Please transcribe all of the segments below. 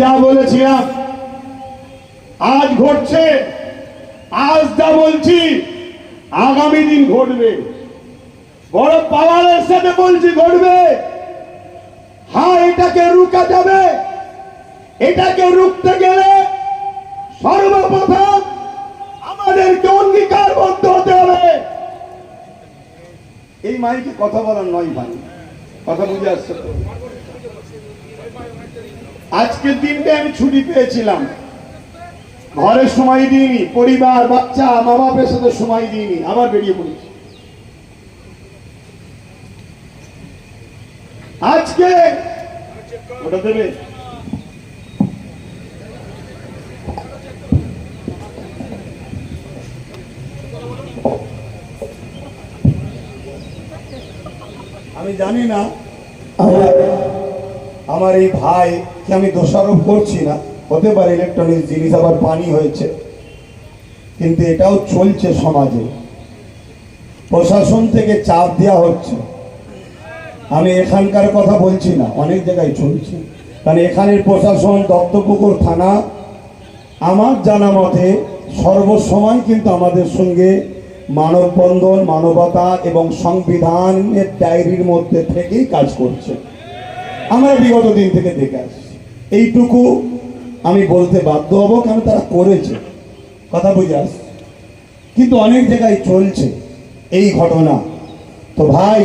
যা বলেছিলাম। আজ ঘটছে, আজ যা বলছি, আগামী দিন ঘটবে। বড় পাওয়ারের সাথে বলছি, ঘটবে। হ্যাঁ এটাকে রুকা যাবে। এটাকে রুখতে গেলে সর্বপ্রথম আমাদেরকে অঙ্গীকারবদ্ধ হতে হবে। এই মাইকে কথা বলার নয় ভাই। কথা বুঝে আসছে? আজকের দিনটা আমি ছুটি পেয়েছিলাম। ঘরে সময় দিইনি, পরিবার, বাচ্চা মা বাপের সাথে সময় দিইনি, আবার বেরিয়ে পড়েছি। আজকে ওটা দেবে? আমি জানি না আমার এই ভাইকে আমি দোষারোপ করছি না, হতে পারে ইলেকট্রনিক্স জিনিস আবার পানি হয়েছে। কিন্তু এটাও চলছে সমাজে। প্রশাসন থেকে চাপ দেওয়া হচ্ছে। আমি এখানকার কথা বলছি না, অনেক জায়গায় চলছে। কারণ এখানের প্রশাসন, দত্তপুকুর থানা, আমার জানা মতে সর্বসময় কিন্তু আমাদের সঙ্গে মানববন্ধন, মানবতা এবং সংবিধানের ডায়েরির মধ্যে থেকেই কাজ করছে। আমরা বিগত দিন থেকে দেখে আসছি। এইটুকু আমি বলতে বাধ্য হব কারণ তারা করেছে। কথা বুঝে আসছে কিন্তু অনেক জায়গায় চলছে এই ঘটনা। তো ভাই,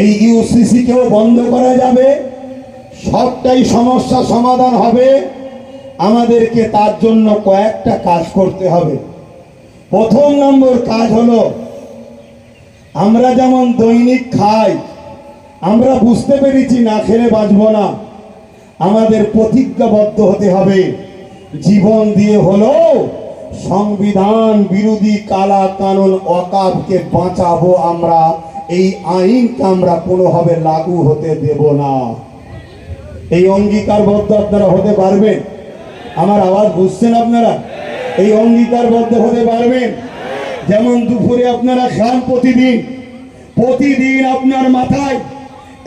এই ইউসিসি কেও বন্ধ করা যাবে। সবটাই সমস্যা সমাধান হবে। আমাদেরকে তার জন্য কয়েকটা কাজ করতে হবে। প্রথম নম্বর কাজ হলো, আমরা যেমন দৈনিক খাই আমরা বুঝতে পেরেছি না খেলে বাঁচব না। আমাদের প্রতিজ্ঞাবদ্ধ হতে হবে। জীবন দিয়ে হলো সংবিধান বিরোধী কালা কানুন অকাবকে বাঁচাবো আমরা। এই আইনকে আমরা কোনোভাবে লাগু হতে দেব না। এই অঙ্গীকারবদ্ধ আপনারা হতে পারবেন। আমার আওয়াজ বুঝছেন আপনারা? এই অঙ্গীকারবদ্ধ হতে পারবেন। যেমন দুপুরে আপনারা খান প্রতিদিন। প্রতিদিন আপনার মাথায়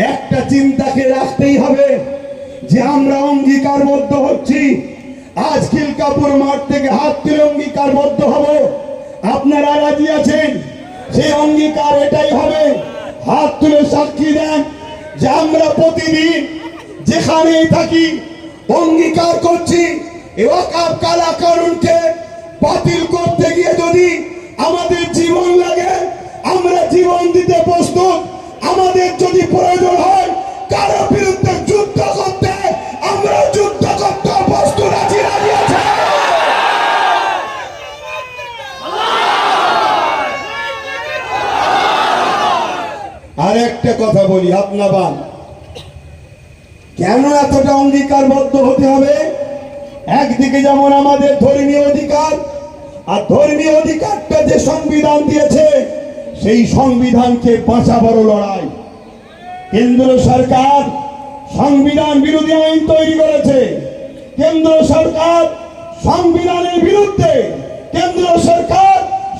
একটা চিন্তাকে রাখতেই হবে যে আমরা অঙ্গীকারবদ্ধ হচ্ছি। আজ খিলকাপুর মাঠ থেকে হাত তুলে অঙ্গীকারবদ্ধ হব। আপনারা রাজি আছেন? সেই অঙ্গীকার এটাই হবে। হাত তুলে সাক্ষী দেন যে আমরা প্রতিদিন যেখানেই থাকি অঙ্গীকার করছি। কারণকে বাতিল করতে গিয়ে যদি আমাদের জীবন লাগে, আমরা জীবন দিতে প্রস্তুত। আমাদের যদি প্রয়োজন হয় কারও বিরুদ্ধে যুদ্ধ করতে, আমরা যুদ্ধ করতে প্রস্তুত আছি, রাজি আছে? আর একটা কথা বলি আপনাবান কেন এতটা অঙ্গীকারবদ্ধ হতে হবে? একদিকে যেমন আমাদের ধর্মীয় অধিকার, আর ধর্মীয় অধিকারটা যে সংবিধান দিয়েছে সেই সংবিধানকে বাঁচাবার লড়াই। কেন্দ্র সরকার সংবিধান বিরোধী আইন তৈরি করেছে। কেন্দ্র সরকার সংবিধানের বিরুদ্ধে কেন্দ্র সরকার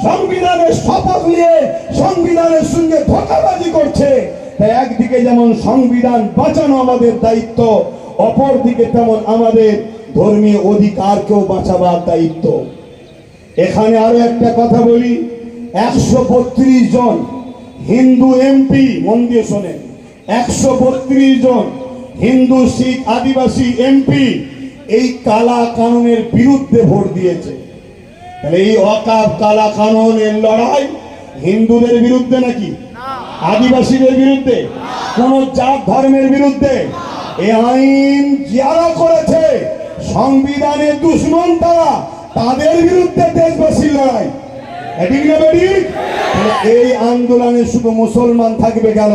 সংবিধানের শপথ নিয়ে সংবিধানের সঙ্গে ধোকাবাজি করছে। তাই একদিকে যেমন সংবিধান বাঁচানো আমাদের দায়িত্ব, অপরদিকে তেমন আমাদের ধর্মীয় অধিকারকেও বাঁচাবার দায়িত্ব। এখানে আরও একটা কথা বলি। একশো বত্রিশ জন হিন্দু এমপি মন দিয়ে শোনেন। একশো বত্রিশ জন হিন্দু, শিখ, আদিবাসী এমপি এই কালা কানুনের বিরুদ্ধে ভোট দিয়েছে। এই অকাব কালা কানুনের লড়াই হিন্দুদের বিরুদ্ধে নাকি? আদিবাসীদের বিরুদ্ধে? কোন জাত ধর্মের বিরুদ্ধে? এই আইন যারা করেছে, সংবিধানের দুশ্মন তারা, তাদের বিরুদ্ধে দেশবাসীর লড়াই। এই আন্দোলনে শুধু মুসলমান থাকবে কেন?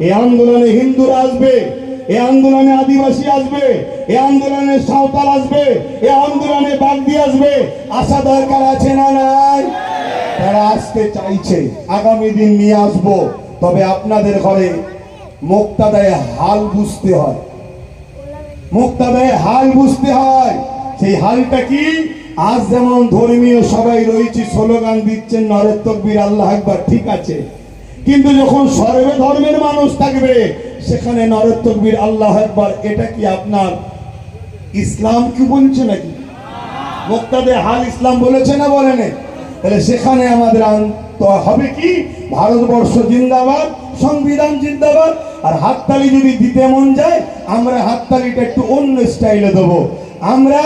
এই আন্দোলনে হিন্দুরা আসবে এই আন্দোলনে আদিবাসী আসবে এই আন্দোলনে সাঁওতাল আসবে এই আন্দোলনে বাগদি আসবে। আসা দরকার আছে না নাই? তারা আসতে চাইছে, আগামী দিন নিয়ে আসব। তবে আপনাদের ঘরে মুক্তাদায় হাল বুঝতে হয়। মুক্তাদায় হাল বুঝতে হয়। সেই হালটা কি? আজ যেমন ধর্মীয় সবাই রয়েছে, স্লোগান দিচ্ছেন নরের তকবীর, আল্লাহ একবার ঠিক আছে। কিন্তু যখন সর্বে ধর্মের মানুষ থাকবে, সেখানে নরের তকবীর, আল্লাহ একবার, এটা কি আপনার ইসলাম কি বলছে নাকি? মুক্তাদে হাল ইসলাম বলেছে না বলেনি? তাহলে সেখানে আমাদের হবে কি? ভারতবর্ষ জিন্দাবাদ, সংবিধান জিন্দাবাদ, আর হাততালি যদি দিতে মন যায়, আমরা হাততালিটা একটু অন্য স্টাইলে দেবো। আমরা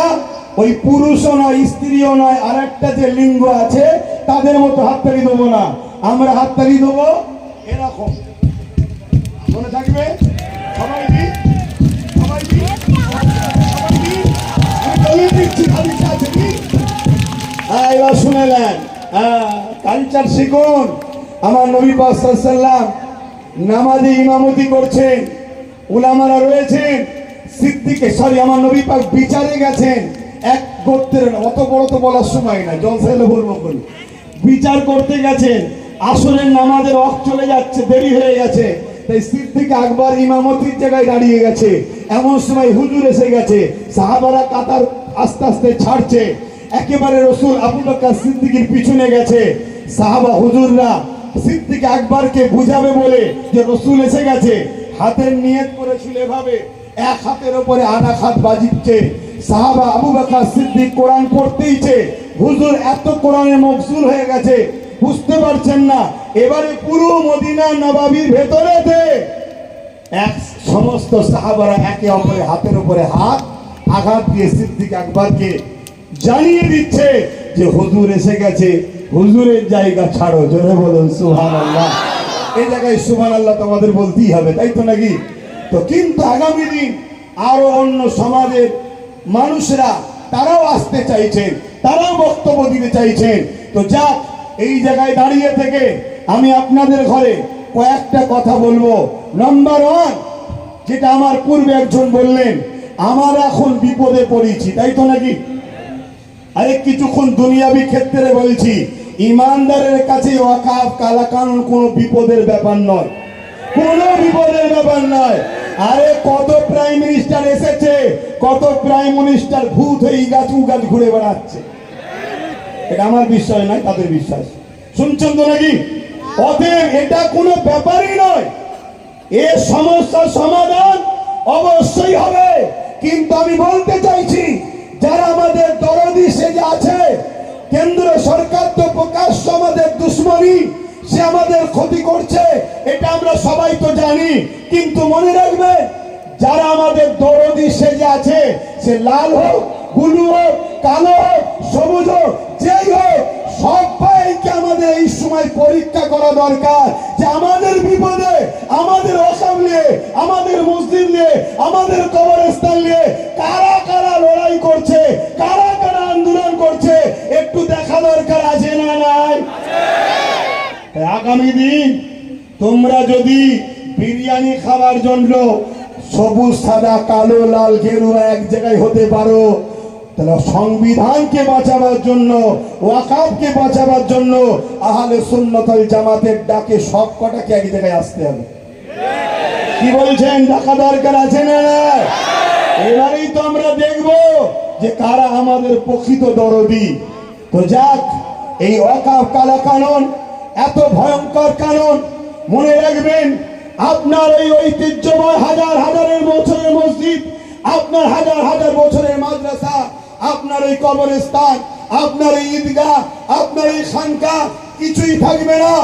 ওই পুরুষও নয়, স্ত্রীও নয় আর একটা যে লিঙ্গ আছে, তাদের মতো হাততালি দেবো না। আমরা হাততালি দেবো এরকম। মনে থাকবে? সবাই হ্যাঁ এবার শুনেলেন হ্যাঁ কালচার শিখুন। আমার নামাজে ইমামতি উলামারা সরি, আমার বিচারে গেছেন। এক গোত্রের অত বড় তো বলার সময় না জলসাইলে বলব করি বিচার করতে গেছেন আসরের নামাজের অফ চলে যাচ্ছে, দেরি হয়ে গেছে। তাই সিদ্দিক আকবর ইমামতির জায়গায় দাঁড়িয়ে গেছে। এমন সময় হুজুর এসে গেছে, সাহাবারা কাতার আস্তে আস্তে ছাড়ছে। একেবারে রসুল আবু বকর সিদ্দিকের পিছনে গেছে। সাহাবা হুজুররা সিদ্দিক আকবরকে বুঝাবে বলে যে রসুল এসে গেছে, হাতের নিয়ত করেছিল এভাবে। এক হাতের উপরে আনা হাত বাজিচ্ছে। সাহাবা আবু বকর সিদ্দিক কোরআন পড়তেইছে। হুজুর, এত কোরআনে মকসুল হয়ে গেছে। বুঝতে পারছেন না? এবারে পুরো মদিনা নবাবির ভেতরেতে এক সমস্ত সাহাবারা একে অপরের হাতের উপরে হাত আঘাত দিয়ে সিদ্দিক আকবরকে জানিয়ে দিচ্ছে যে হুজুর এসে গেছে। হুজুরের জায়গা ছাড়ো, জোরে বলুন সুহান আল্লাহ এই জায়গায় সুহান আল্লাহ তোমাদের বলতেই হবে, তাই তো নাকি? তো কিন্তু আগামী দিন আরও অন্য সমাজের মানুষরা তারাও আসতে চাইছেন, তারাও বক্তব্য দিতে চাইছেন। তো যাক, এই জায়গায় দাঁড়িয়ে থেকে আমি আপনাদের ঘরে কয়েকটা কথা বলব। নাম্বার ওয়ান যেটা আমার পূর্বে একজন বললেন, আমার এখন বিপদে পড়েছি। তাই তো নাকি? আরে কিছুক্ষণ দুনিয়াবি ক্ষেত্রে বলছি, ইমানদারের কাছে ওয়াকাফ, কালাকানুন কোনো বিপদের ব্যাপার নয়। কোনো বিপদের ব্যাপার নয়। আরে কত প্রাইম মিনিস্টার এসেছে, কত প্রাইম মিনিস্টার ভূত হয়ে গাছ গাছ ঘুরে বেড়াচ্ছে। এটা আমার বিশ্বাস নয়, তাদের বিশ্বাস। শুনছেন তো নাকি? অতএব এটা কোনো ব্যাপারই নয়। এ সমস্যার সমাধান অবশ্যই হবে। কিন্তু আমি বলতে চাইছি, যারা আমাদের দরদি সেজে আছে, কেন্দ্র সরকার তো প্রকাশ্য আমাদের দুশ্মনী। সে আমাদের ক্ষতি করছে, এটা আমরা সবাই তো জানি। কিন্তু মনে রাখবে, যারা আমাদের দরদি সেজে আছে, সে লাল হোক, ব্লু হোক, কালো হোক, সবুজ হোক, যেই হোক সবাইকে আমাদের এই সময় পরীক্ষা করা দরকার যে আমাদের বিপদে, আমাদের অসম নিয়ে, আমাদের মসজিদ নিয়ে, আমাদের কবরস্থান নিয়ে কারা কারা লড়াই করছে, কারা কারা আন্দোলন আগামী দিন তোমরা যদি বিরিয়ানি খাওয়ার জন্য সবুজ, সাদা, কালো, লাল, গেরুয়া এক জায়গায় হতে পারো, তাহলে সংবিধানকে বাঁচাবার জন্য ওয়াকাবকে বাঁচাবার জন্য আহলে সুন্নতল জামাতের ডাকে সব কটাকে এক জায়গায় আসতে হবে। কি বলছেন? ডাকা দরকার আছে না এবারেই তো আমরা দেখব যে কারা আমাদের প্রকৃত দরদি। তো যাক, এই অকাপ কালা কানন এত ভয়ঙ্কর কারণ। মনে রাখবেন, আপনার এই ঐতিহ্যময় হাজার হাজারের বছরের মসজিদ, আপনার হাজার হাজার বছরের মাদ্রাসা, আপনার এই কবরস্থান, আপনার এই ঈদগাহ, আপনার এই খানকা কিছুই থাকবে না।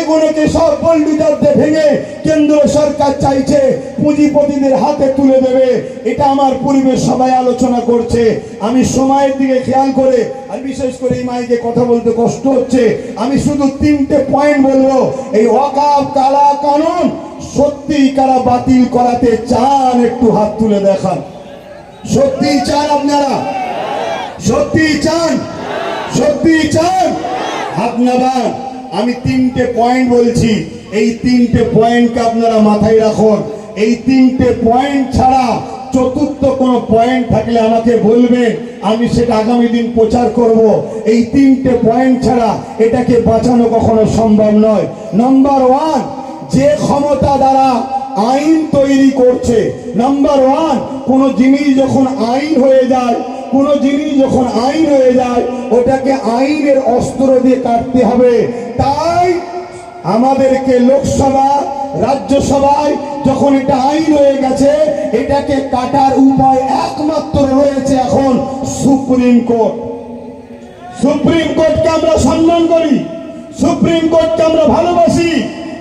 এগুলোকে সব বল্ডুজারদের ভেঙে কেন্দ্র সরকার চাইছে, পুঁজিপতিদের হাতে তুলে দেবে। এটা আমার পরিবেশ সবাই আলোচনা করছে। আমি সময়ের দিকে খেয়াল করে, আর বিশেষ করে এই মাইকে কথা বলতে কষ্ট হচ্ছে। আমি শুধু তিনটে পয়েন্ট বলব। এই অকাপ কালা কানুন সত্যি কারা বাতিল করাতে চান একটু হাত তুলে দেখান। সত্যি চান আপনারা? সত্যি চান সত্যি চান? নামান আমি তিনটে পয়েন্ট বলছি। এই তিনটে পয়েন্টকে আপনারা মাথায় রাখুন। এই তিনটে পয়েন্ট ছাড়া চতুর্থ কোনো পয়েন্ট থাকলে আমাকে বলবেন আমি সেটা আগামী দিন প্রচার করব। এই তিনটে পয়েন্ট ছাড়া এটাকে বাঁচানো কখনো সম্ভব নয়। নাম্বার ওয়ান যে ক্ষমতা দ্বারা আইন তৈরি করছে নাম্বার ওয়ান কোন জিনিস যখন আইন হয়ে যায় কোন জিনিস যখন আইন হয়ে যায়, ওটাকে আইনের অস্ত্র দিয়ে কাটতে হবে। তাই আমাদেরকে লোকসভা, রাজ্যসভায় যখন এটা আইন হয়ে গেছে, এটাকে কাটার উপায় একমাত্র রয়েছে এখন সুপ্রিম কোর্ট। সুপ্রিম কোর্টকে আমরা সম্মান করি, সুপ্রিম কোর্টকে আমরা ভালোবাসি,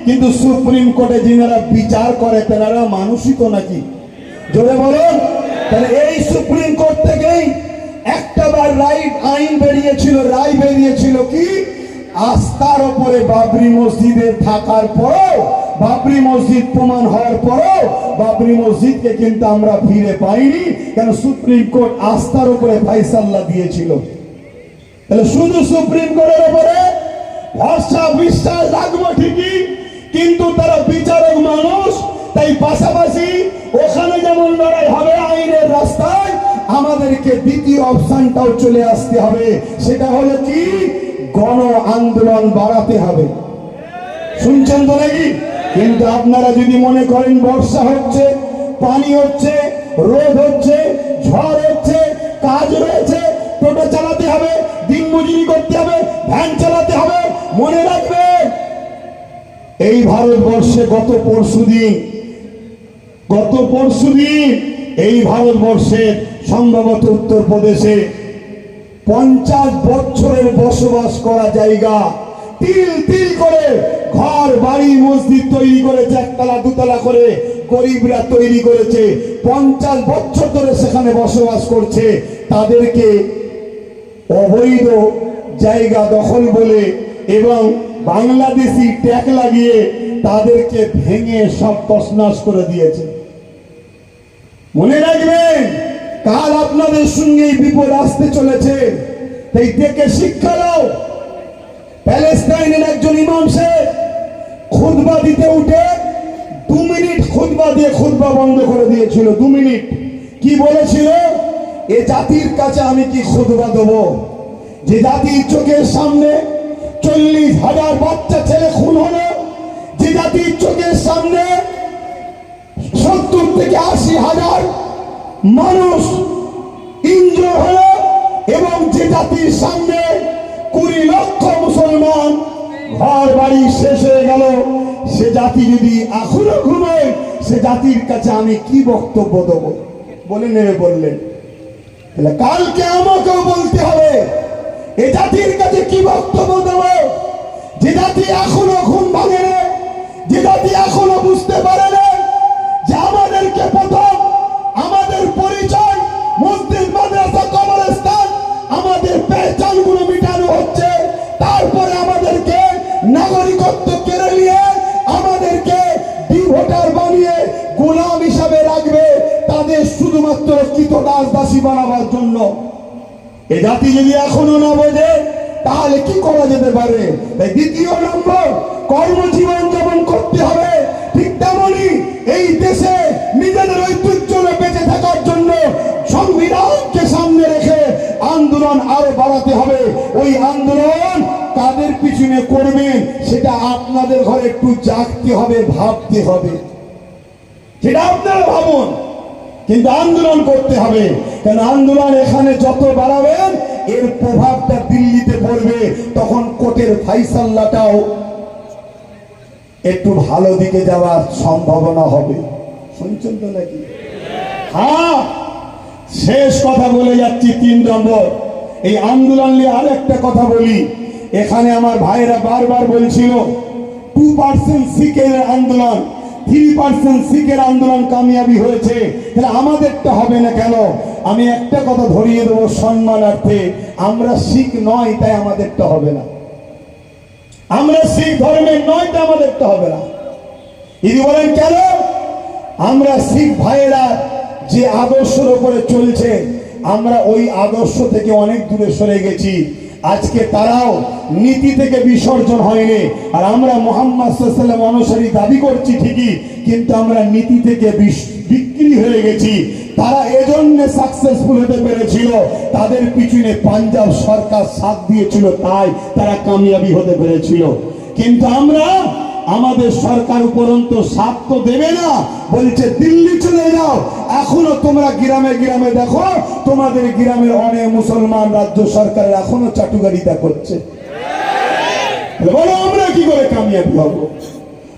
কিন্তু সুপ্রিম কোর্টে যিনারা বিচার করে, তেনারা মানুষই তো নাকি? জোরে বলুন। তাহলে এই সুপ্রিম কোর্ট থেকেই একটা বার রাইট আইন বেরিয়েছিল, রায় বেরিয়েছিল কি? আস্থার ওপরে বাবরি মসজিদের থাকার পরও, বাবরি মসজিদ প্রমাণ হওয়ার পরও বাবরি মসজিদকে কিন্তু আমরা ফিরে পাইনি। কেন সুপ্রিম কোর্ট আস্থার উপরে ফাইসাল্লা দিয়েছিল। তাহলে শুধু সুপ্রিম কোর্টের উপরে ভরসা, বিশ্বাস রাখব ঠিকই, কিন্তু তারা বিচারক মানুষ তাই পাশাপাশি ওখানে যেমন লড়াই হবে, আইনের রাস্তায় আমাদেরকে দ্বিতীয় অপশনটাও চলে আসতে হবে। সেটা হলো কি? গণ আন্দোলন বাড়াতে হবে। শুনছেন তো নাকি? কিন্তু আপনারা যদি মনে করেন বর্ষা হচ্ছে, পানি হচ্ছে, রোদ হচ্ছে, ঝড় হচ্ছে, কাজ রয়েছে, টোটো চালাতে হবে দিন মজুরি করতে হবে, ভ্যান চালাতে হবে, মনে রাখবেন, এই ভারতবর্ষে গত পরশু পরশুদিন গত পরশুদিন এই ভারতবর্ষের সম্ভবত উত্তরপ্রদেশে পঞ্চাশ বছরের বসবাস করা জায়গা। তিল তিল করে ঘর, বাড়ি, মসজিদ তৈরি করেছে, একতলা, দুতলা করে গরিবরা তৈরি করেছে। পঞ্চাশ বছর ধরে সেখানে বসবাস করছে। তাদেরকে অবৈধ জায়গা দখল বলে এবং বাংলাদেশি ট্যাগ লাগিয়ে তাদেরকে ভেঙে সব তসনাস করে দিয়েছে। মনে রাখবেন, কাল আপনাদের সঙ্গে বিপদ আসতে চলেছে। তাই দেখে শিক্ষা দাও প্যালেস্টাইনের একজন ইমাম শেখ খুদবা দিতে উঠে দু মিনিট খুদবা দিয়ে খুদবা বন্ধ করে দিয়েছিল, দু মিনিট। কি বলেছিল? এ জাতির কাছে আমি কি খুদবা দেবো? যে জাতির চোখের সামনে চল্লিশ হাজার বাচ্চা ছেলে খুন হলো সত্তর থেকে আশি হাজার মানুষ ইন্দ্র হলো এবং যে জাতির সামনে কুড়ি লক্ষ মুসলমান ঘর বাড়ি শেষ হয়ে গেল, সে জাতি যদি এখনও ঘুমোয়, সে জাতির কাছে আমি কি বক্তব্য দেব? বলে নেবে, বললেন। তাহলে কালকে আমাকেও বলতে হবে, এ জাতির কাছে কি বক্তব্য দেব? যে জাতি এখনও ঘুম ভাঙে যে জাতি এখনও বুঝতে পারে না আমাদেরকে প্রথম আমাদের পরিচয় মসজিদ মাদ্রাসা কবরস্থান। আমাদের মিটানো হচ্ছে। তারপরে আমাদেরকে নাগরিকত্ব কেড়ে নিয়ে আমাদেরকে বানিয়ে গোলাম হিসাবে রাখবে। তাদের শুধুমাত্র কৃত দাস দাসী বানাবার জন্য। এ জাতি যদি এখনও না বোঝে, তাহলে কি করা যেতে পারে? তাই দ্বিতীয় নম্বর, কর্মজীবন যেমন করতে হবে। ঠিক তেমনই এই দেশে সামনে রেখে আন্দোলন আরও বাড়াতে হবে। ওই আন্দোলন কাদের পিছনে করবেন সেটা আপনাদের ঘরে একটু জাগতে হবে, ভাবতে হবে। সেটা আপনারা ভাবুন। কিন্তু আন্দোলন করতে হবে। কারণ আন্দোলন এখানে যত বাড়াবেন, এর প্রভাবটা দিল্লিতে পড়বে। তখন কোর্টের ফাইসাল্লাটাও একটু ভালো দিকে যাওয়ার সম্ভাবনা হবে। শুনছেন তো নাকি? হ্যাঁ। শেষ কথা বলে যাচ্ছি তিন নম্বর। এই আন্দোলন নিয়ে আর একটা কথা বলি। এখানে আমার ভাইরা বারবার বলছিল টু পার্সেন্ট শিখের আন্দোলন থ্রি পার্সেন্ট শিখের আন্দোলন কামিয়াবি হয়েছে। তাহলে হবে না কেন? আমি একটা কথা ধরিয়ে দেবো সম্মানার্থে, আমরা শিখ নয়, তাই আমাদেরটা হবে না। আমরা শিখ ধর্মের নয়, তাই আমাদেরটা হবে না। ইনি বলেন কেন? আমরা শিখ ভাইয়েরা যে আদর্শের উপরে চলছে, আমরা ওই আদর্শ থেকে অনেক দূরে সরে গেছি। আজকে তারাও নীতি থেকে বিসর্জন হয়নি। আর আমরা মোহাম্মদ অনুসারী দাবি করছি ঠিকই, কিন্তু আমরা নীতি থেকে বিক্রি হয়ে গেছি। তারা এজন্য সাকসেসফুল হতে পেরেছিল। তাদের পিছনে পাঞ্জাব সরকার সাথ দিয়েছিল, তাই তারা কামিয়াবি হতে পেরেছিল। কিন্তু আমরা আমাদের সরকার উপরন্ত সাথ তো দেবে না। বলছে, দিল্লি চলে যাও। এখনও তোমরা গ্রামে গ্রামে দেখো, তোমাদের গ্রামের অনেক মুসলমান রাজ্য সরকার এখনও চাটুকারিতা করছে। বলো, আমরা কি করে কামিয়াবি হব?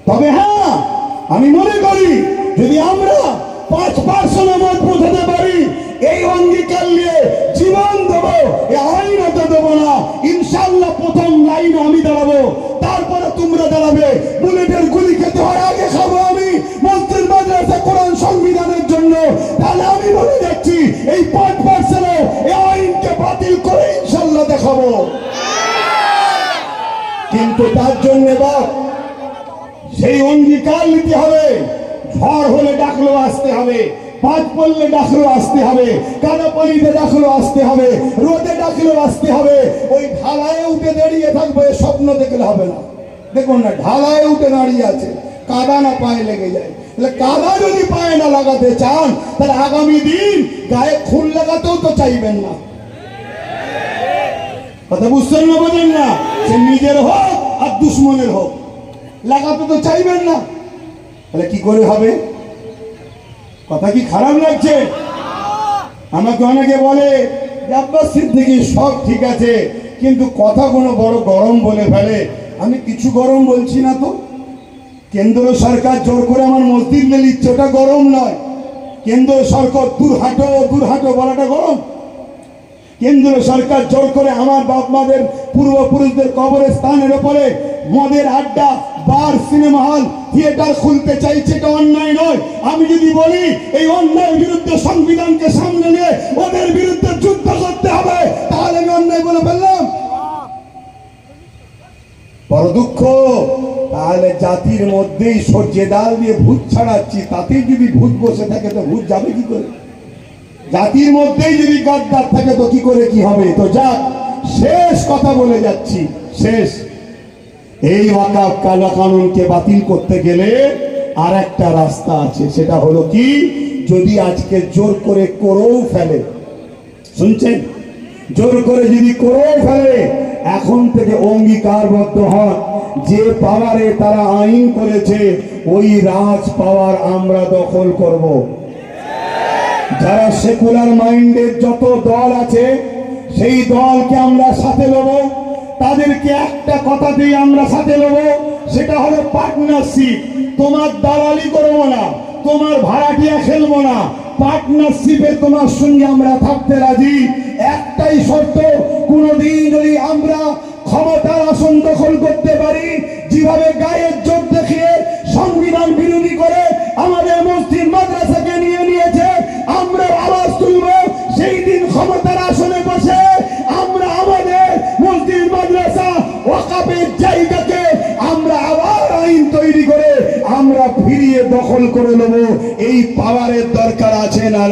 তবে হ্যাঁ আমি মনে করি, যদি আমরা পাঁচ পার্সেন্ট মজবুত হতে পারি, এই অঙ্গীকার নিয়ে জীবন দেবো এ আইনত দেবো না। পাঁচ পার্সেন্ট এই কিন্তু তার জন্য সেই অঙ্গীকার নিতে হবে। ঝড় হলে ডাকলেও আসতে হবে পাঁচ পড়লে ডাকলেও আসতে হবে কানাপলিতে ডাকলেও আসতে হবে, রোদে ডাকলেও আসতে হবে। ওই ঢালায় উঠে দাঁড়িয়ে থাকবে স্বপ্ন দেখলে হবে না। দেখুন না, ঢালায় উঠে দাঁড়িয়ে আছে, কাদা না পায়ে লেগে যায়। কাদা যদি পায়ে না লাগাতে চান, তাহলে আগামী দিন গায়ে খুন লাগাতেও তো চাইবেন না। কথা বুঝছেন না বোঝেন না? সে নিজের হোক আর দুশ্মনের হোক। লাগাতে তো চাইবেন না। তাহলে কি করে হবে? কথা কি খারাপ লাগছে? আমাকে অনেকে বলে আব্বাস সিদ্দিকি, সব ঠিক আছে, কিন্তু কথা কোনো বড় গরম বলে ফেলে। আমি কিছু গরম বলছি না তো? কেন্দ্র সরকার জোর করে আমার মসজিদ নিয়ে নিচ্ছে ওটা গরম নয়। কেন্দ্র সরকার দূর হাঁটো দূর হাঁটো বলাটা গরম। কেন্দ্র সরকার জোর করে আমার বাপ মাদের পূর্বপুরুষদের কবরের স্থানের ওপরে মদের আড্ডা, বার, সিনেমা হল, থিয়েটার খুলতে চাইছে, এটা অন্যায় নয়। আমি যদি বলি, এই অন্যায়ের বিরুদ্ধে সংবিধানকে সামনে নিয়ে ওদের বিরুদ্ধে যুদ্ধ করতে হবে, তাহলে আমি অন্যায় বলে ফেললাম। বড় দুঃখ। তাহলে জাতির মধ্যেই সর্যে ডাল দিয়ে ভূত ছাড়াচ্ছি, তাতেই যদি ভূত বসে থাকে তো ভূত যাবে কি করে? জাতির মধ্যেই যদি গাদ্দার থাকে তো কি করে, কি হবে? তো যাক, শেষ কথা বলে যাচ্ছি, শেষ। এই ওয়াকাফ কালা কানুনকে বাতিল করতে গেলে আর একটা রাস্তা আছে, সেটা হলো কি? যদি আজকে জোর করে করেও ফেলে, শুনছেন? জোর করে যদি করেও ফেলে এখন থেকে অঙ্গীকারবদ্ধ হন। যে পাওয়ারে তারা আইন করেছে, ওই রাজ পাওয়ার আমরা দখল করব। যারা সেকুলার মাইন্ডের যত দল আছে, সেই দলকে আমরা সাথে নেব। তাদেরকে একটা কথা দিয়ে আমরা সাথে নেব, সেটা হলো পার্টনারশিপ তোমার দালালি করব না, তোমার ভাড়াটিয়া খেলব না। পার্টনারশিপে তোমার সঙ্গে আমরা থাকতে রাজি। একটাই শর্ত কোনোদিন যদি আমরা ক্ষমতার আসন দখল করতে পারি, যেভাবে গায়ের জোর দেখিয়ে সংবিধান বিরোধী করে আমাদের মসজিদ মাদ্রাসাকে নিয়ে নিয়েছে, আমরা আওয়াজ তুলব, সেই দিন ক্ষমতার আসনে বসে আমরা আমাদের মসজিদ মাদ্রাসা ওয়াকাবের জায়গাকে আমরা আবার আইন তৈরি করে আমরা ফিরিয়ে দখল করে নেব। এই পাওয়ারের দরকার আছে না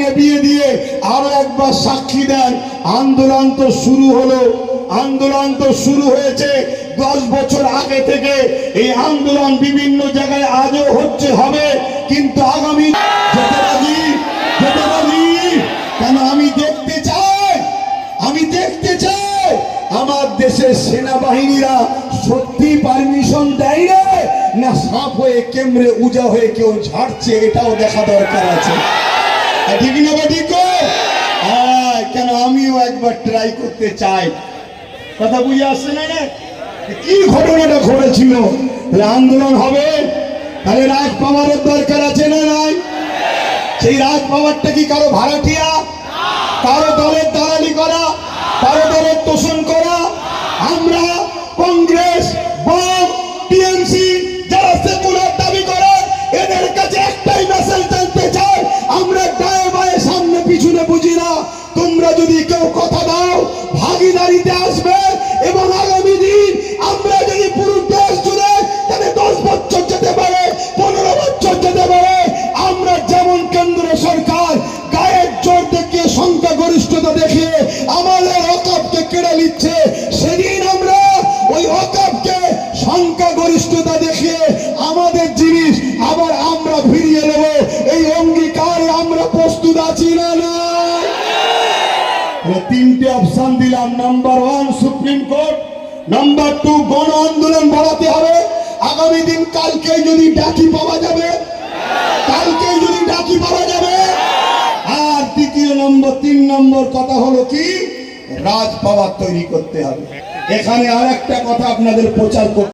নেবিয়ে দিয়ে আরও একবার সাক্ষী দেন। আন্দোলন তো শুরু হলো। আন্দোলন তো শুরু হয়েছে দশ বছর আগে থেকে। এই আন্দোলন বিভিন্ন জায়গায় আজও হচ্ছে, হবে। কিন্তু আগামী কেন আমি দেখতে চাই? আমি দেখতে চাই। আমার দেশের সেনাবাহিনীরা সত্যি পারমিশন দেয় রে? না সাপ হয়ে কেমড়ে উজা হয়ে কেউ ঝাড়ছে, এটাও দেখা দরকার আছে। কেন আমিও একবার ট্রাই করতে চাই। কথা বুঝে আসছে না কি ঘটনাটা ঘটেছিল? আন্দোলন হবে? তাহলে রাজ পাওয়ারের দরকার আছে না নাই? সেই রাজ পাওয়ারটা কি কারও ভাড়াটিয়া? কারও দলের দালালি করা? কারও দলের তোষণ করা? আমরা কংগ্রেস, বাম, টিএমসি, যারা যদি কেউ কথা দাও ভাগিদারিতে আসবে এবং আগামী দিন আমরা যদি পুরো দেশ জুড়ে তাহলে দশ বছর যেতে পারে, পনেরো বছর যেতে পারে, আমরা যেমন কেন্দ্র সরকার গায়ের জোর দেখিয়ে সংখ্যাগরিষ্ঠতা দেখিয়ে আমাদের অকাপকে কেড়ে নিচ্ছে, সেদিন আমরা ওই অকাপকে সংখ্যাগরিষ্ঠতা দেখিয়ে আমাদের জিনিস আবার আমরা ফিরিয়ে নেব। এই অঙ্গীকারে আমরা প্রস্তুত আছি না না? তিনটে অপশন দিলাম। Number one supreme court number two গণ আন্দোলন বাড়াতে হবে। আগামী দিন কালকে যদি ডাকি পাওয়া যাবে কালকে যদি ডাকি পাওয়া যাবে, আর তৃতীয় নম্বর তিন নম্বর কথা হলো কি? রাজ পাওয়ার তৈরি করতে হবে। এখানে আর একটা কথা আপনাদের প্রচার করতে